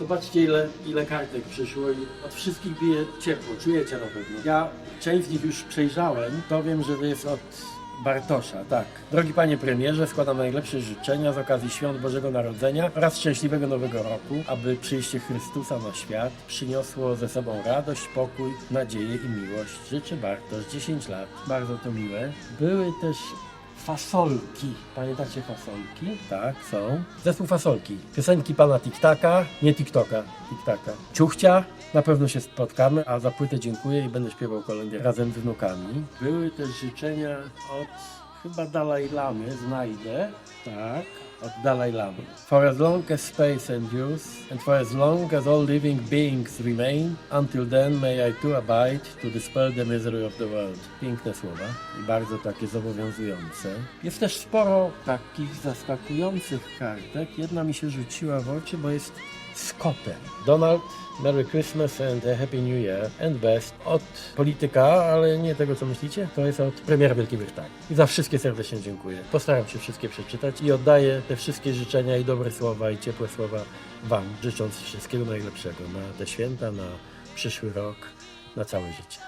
Zobaczcie ile, ile kartek przyszło i od wszystkich bije ciepło, czujecie na pewno. Ja część z nich już przejrzałem, to wiem, że to jest od Bartosza, tak. Drogi panie premierze, składam najlepsze życzenia z okazji świąt Bożego Narodzenia oraz szczęśliwego Nowego Roku, aby przyjście Chrystusa na świat przyniosło ze sobą radość, pokój, nadzieję i miłość. Życzę Bartosz 10 lat. Bardzo to miłe. Były też Fasolki. Pamiętacie fasolki? Tak, są. Zespół fasolki. Piosenki pana Tiktaka, nie TikToka, Tiktaka. Ciuchcia, na pewno się spotkamy, a za płytę dziękuję i będę śpiewał kolędę razem z wnukami. Były też życzenia od chyba Dalaj Lamy, znajdę. Tak, od Dalaj Lamy. For as long as space endures, and for as long as all living beings remain, until then may I too abide to dispel the misery of the world. Piękne słowa i bardzo takie zobowiązujące. Jest też sporo takich zaskakujących kartek. Jedna mi się rzuciła w oczy, bo jest z kotem. Donald, Merry Christmas and a Happy New Year and best od polityka, ale nie tego co myślicie, to jest od premiera Wielkiej Brytanii. I za wszystkie serdecznie dziękuję. Postaram się wszystkie przeczytać i oddaję te wszystkie życzenia i dobre słowa i ciepłe słowa Wam, życząc wszystkiego najlepszego na te święta, na przyszły rok, na całe życie.